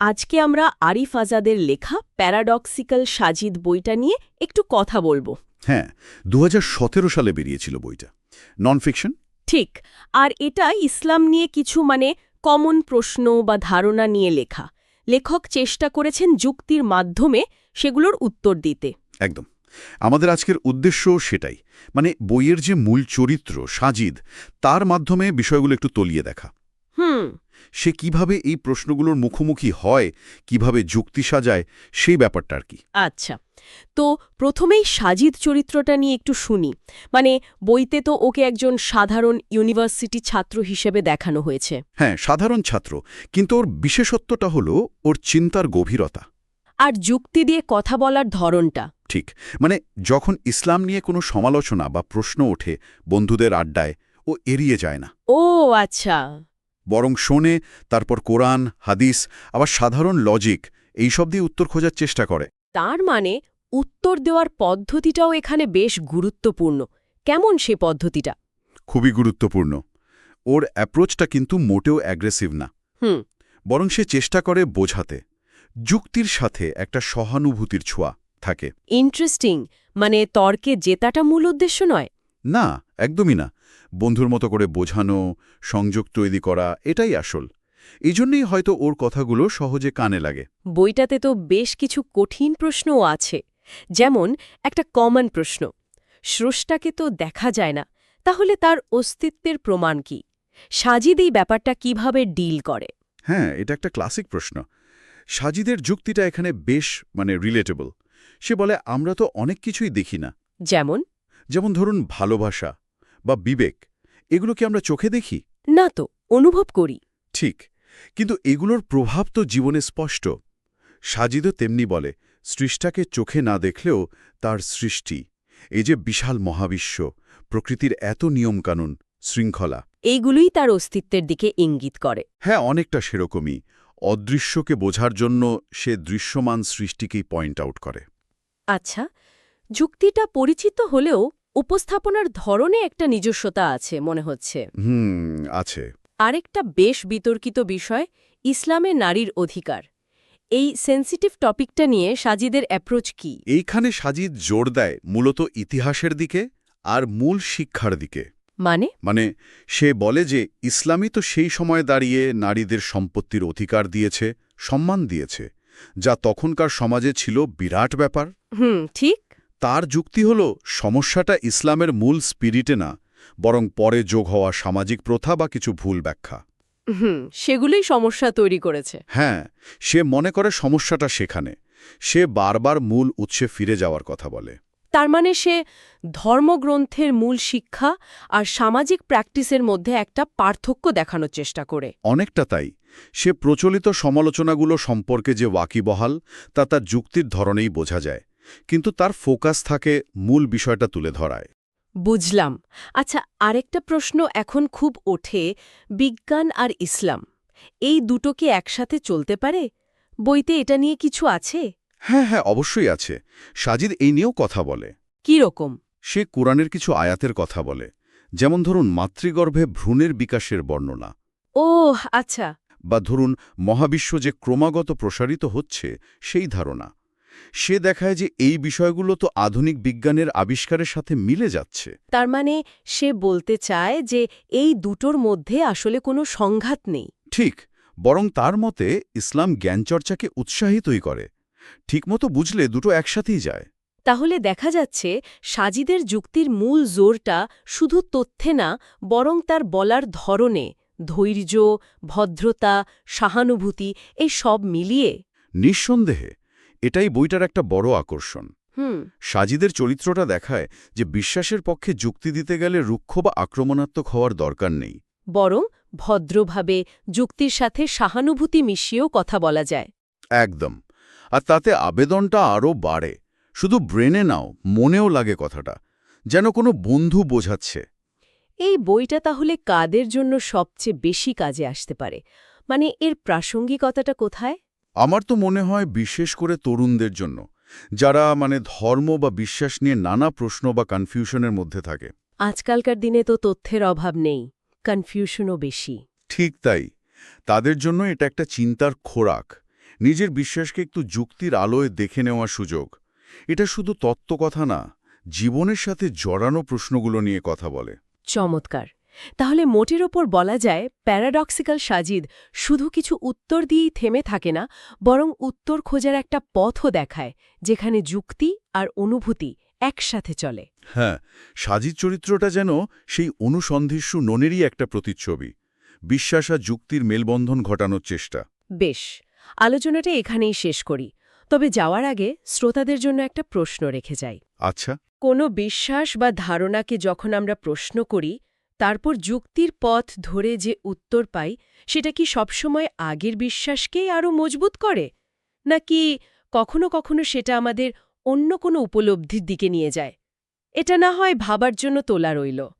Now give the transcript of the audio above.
আজকে আমরা আরিফ আজাদের লেখা প্যারাডক্সিক্যাল সাজিদ বইটা নিয়ে একটু কথা বলব। হ্যাঁ দু হাজার সতেরো সালে বেরিয়েছিল বইটা। নন ফিকশন ঠিক আর এটা ইসলাম নিয়ে কিছু মানে কমন প্রশ্ন বা ধারণা নিয়ে লেখা। লেখক চেষ্টা করেছেন যুক্তির মাধ্যমে সেগুলোর উত্তর দিতে। একদম। আমাদের আজকের উদ্দেশ্য সেটাই মানে বইয়ের যে মূল চরিত্র সাজিদ তার মাধ্যমে বিষয়গুলো একটু তলিয়ে দেখা। হুম সে কীভাবে এই প্রশ্নগুলোর মুখোমুখি হয় কীভাবে যুক্তি সাজায় সেই ব্যাপারটা আর কি। আচ্ছা তো প্রথমেই সাজিদ চরিত্রটা নিয়ে একটু শুনি। মানে বইতে তো ওকে একজন সাধারণ ইউনিভার্সিটি ছাত্র হিসেবে দেখানো হয়েছে। হ্যাঁ সাধারণ ছাত্র কিন্তু ওর বিশেষত্বটা হলো ওর চিন্তার গভীরতা। আর যুক্তি দিয়ে কথা বলার ধরনটা। ঠিক মানে যখন ইসলাম নিয়ে কোনো সমালোচনা বা প্রশ্ন ওঠে বন্ধুদের আড্ডায় ও এড়িয়ে যায় না। ও আচ্ছা। বরং শোনে তারপর কোরআন হাদিস আবার সাধারণ লজিক এইসব দিয়ে উত্তর খোঁজার চেষ্টা করে। তার মানে উত্তর দেওয়ার পদ্ধতিটাও এখানে বেশ গুরুত্বপূর্ণ। কেমন সে পদ্ধতিটা? খুবই গুরুত্বপূর্ণ। ওর অ্যাপ্রোচটা কিন্তু মোটেও অ্যাগ্রেসিভ না। হুম। বরং সে চেষ্টা করে বোঝাতে। যুক্তির সাথে একটা সহানুভূতির ছোঁয়া থাকে। ইন্টারেস্টিং। মানে তর্কে জেতাটা মূল উদ্দেশ্য নয়? না একদমই না। বন্ধুর মতো করে বোঝানো সংযোগ তৈরি করা এটাই আসল। এই জন্যই হয়তো ওর কথাগুলো সহজে কানে লাগে। বইটাতে তো বেশ কিছু কঠিন প্রশ্নও আছে। যেমন একটা কমন প্রশ্ন স্রষ্টাকে তো দেখা যায় না তাহলে তার অস্তিত্বের প্রমাণ কি? সাজিদ এই ব্যাপারটা কীভাবে ডিল করে? হ্যাঁ এটা একটা ক্লাসিক প্রশ্ন। সাজিদের যুক্তিটা এখানে বেশ মানে রিলেটেবল সে বলে আমরা তো অনেক কিছুই দেখি না। যেমন? যেমন ধরুন ভালোবাসা বা বিবেক এগুলো কি আমরা চোখে দেখি? না তো অনুভব করি। ঠিক কিন্তু এগুলোর প্রভাব তো জীবনে স্পষ্ট। সাজিদও তেমনি বলে সৃষ্টাকে চোখে না দেখলেও তার সৃষ্টি এই যে বিশাল মহাবিশ্ব প্রকৃতির এত নিয়মকানুন শৃঙ্খলা। এইগুলোই তার অস্তিত্বের দিকে ইঙ্গিত করে। হ্যাঁ অনেকটা সেরকমই অদৃশ্যকে বোঝার জন্য সে দৃশ্যমান সৃষ্টিকেই পয়েন্ট আউট করে। আচ্ছা যুক্তিটা পরিচিত হলেও উপস্থাপনার ধরনে একটা নিজস্বতা আছে মনে হচ্ছে। হুম আছে। আরেকটা বেশ বিতর্কিত বিষয় ইসলামে নারীর অধিকার। এই সেন্সিটিভ টপিকটা নিয়ে সাজিদের অ্যাপ্রোচ কি? এইখানে সাজিদ জোর দেয় মূলত ইতিহাসের দিকে আর মূল শিক্ষার দিকে। মানে? মানে সে বলে যে ইসলামই তো সেই সময় দাঁড়িয়ে নারীদের সম্পত্তির অধিকার দিয়েছে সম্মান দিয়েছে যা তখনকার সমাজে ছিল বিরাট ব্যাপার। হুম ঠিক। তার যুক্তি হল সমস্যাটা ইসলামের মূল স্পিরিটে না বরং পরে যোগ হওয়া সামাজিক প্রথা বা কিছু ভুল ব্যাখ্যা। হুম সেগুলোই সমস্যা তৈরি করেছে। হ্যাঁ সে মনে করে সমস্যাটা সেখানে। সে বারবার মূল উৎসে ফিরে যাওয়ার কথা বলে। তার মানে সে ধর্মগ্রন্থের মূল শিক্ষা আর সামাজিক প্র্যাকটিসের মধ্যে একটা পার্থক্য দেখানোর চেষ্টা করে। অনেকটা তাই। সে প্রচলিত সমালোচনাগুলো সম্পর্কে যে ওয়াকিবহাল তা তার যুক্তির ধরনেই বোঝা যায়। কিন্তু তার ফোকাস থাকে মূল বিষয়টা তুলে ধরায়। বুঝলাম। আচ্ছা আরেকটা প্রশ্ন এখন খুব ওঠে বিজ্ঞান আর ইসলাম এই দুটো কি একসাথে চলতে পারে? বইতে এটা নিয়ে কিছু আছে? হ্যাঁ হ্যাঁ অবশ্যই আছে। সাজিদ এই নিয়েও কথা বলে। কি রকম? সে কোরআনের কিছু আয়াতের কথা বলে। যেমন ধরুন মাতৃগর্ভে ভ্রূণের বিকাশের বর্ণনা। ও আচ্ছা। বা ধরুন মহাবিশ্ব যে ক্রমাগত প্রসারিত হচ্ছে সেই ধারণা। সে দেখায় যে এই বিষয়গুলো তো আধুনিক বিজ্ঞানের আবিষ্কারের সাথে মিলে যাচ্ছে। তার মানে সে বলতে চায় যে এই দুটোর মধ্যে আসলে কোনো সংঘাত নেই। ঠিক বরং তার মতে ইসলাম জ্ঞানচর্চাকে উৎসাহিতই করে। ঠিকমতো বুঝলে দুটো একসাথেই যায়। তাহলে দেখা যাচ্ছে সাজিদের যুক্তির মূল জোরটা শুধু তথ্যে না বরং তার বলার ধরনে ধৈর্য ভদ্রতা সহানুভূতি এই সব মিলিয়ে। নিঃসন্দেহে এটাই বইটার একটা বড় আকর্ষণ। হুম। সাজিদের চরিত্রটা দেখায় যে বিশ্বাসের পক্ষে যুক্তি দিতে গেলে রুক্ষ বা আক্রমণাত্মক হওয়ার দরকার নেই। বরং ভদ্রভাবে যুক্তির সাথে সহানুভূতি মিশিয়েও কথা বলা যায়। একদম। আর তাতে আবেদনটা আরও বাড়ে। শুধু ব্রেনে নাও মনেও লাগে কথাটা। যেন কোনো বন্ধু বোঝাচ্ছে। এই বইটা তাহলে কাদের জন্য সবচেয়ে বেশি কাজে আসতে পারে? মানে এর প্রাসঙ্গিকতাটা কোথায়? আমার তো মনে হয় বিশেষ করে তরুণদের জন্য যারা মানে ধর্ম বা বিশ্বাস নিয়ে নানা প্রশ্ন বা কনফিউশনের মধ্যে থাকে। আজকালকার দিনে তো তথ্যের অভাব নেই কনফিউশনও বেশি। ঠিক তাই। তাদের জন্য এটা একটা চিন্তার খোরাক। নিজের বিশ্বাসকে একটু যুক্তির আলোয় দেখে নেওয়ার সুযোগ। এটা শুধু তত্ত্বকথা না জীবনের সাথে জড়ানো প্রশ্নগুলো নিয়ে কথা বলে। চমৎকার। তাহলে মোটের ওপর বলা যায় প্যারাডক্সিক্যাল সাজিদ শুধু কিছু উত্তর দিয়েই থেমে থাকে না বরং উত্তর খোঁজার একটা পথও দেখায় যেখানে যুক্তি আর অনুভূতি একসাথে চলে। হ্যাঁ সাজিদ চরিত্রটা যেন সেই অনুসন্ধিৎসু ননেরই একটা প্রতিচ্ছবি বিশ্বাস আর যুক্তির মেলবন্ধন ঘটানোর চেষ্টা। বেশ আলোচনাটা এখানেই শেষ করি তবে যাওয়ার আগে শ্রোতাদের জন্য একটা প্রশ্ন রেখে যাই। আচ্ছা। কোনো বিশ্বাস বা ধারণাকে যখন আমরা প্রশ্ন করি তারপর যুক্তির পথ ধরে যে উত্তর পাই, সেটা কি সবসময় আগের বিশ্বাসকেই আরও মজবুত করে? নাকি কখনো কখনো সেটা আমাদের অন্য কোনো উপলব্ধির দিকে নিয়ে যায়? এটা না হয় ভাবার জন্য তোলা রইল।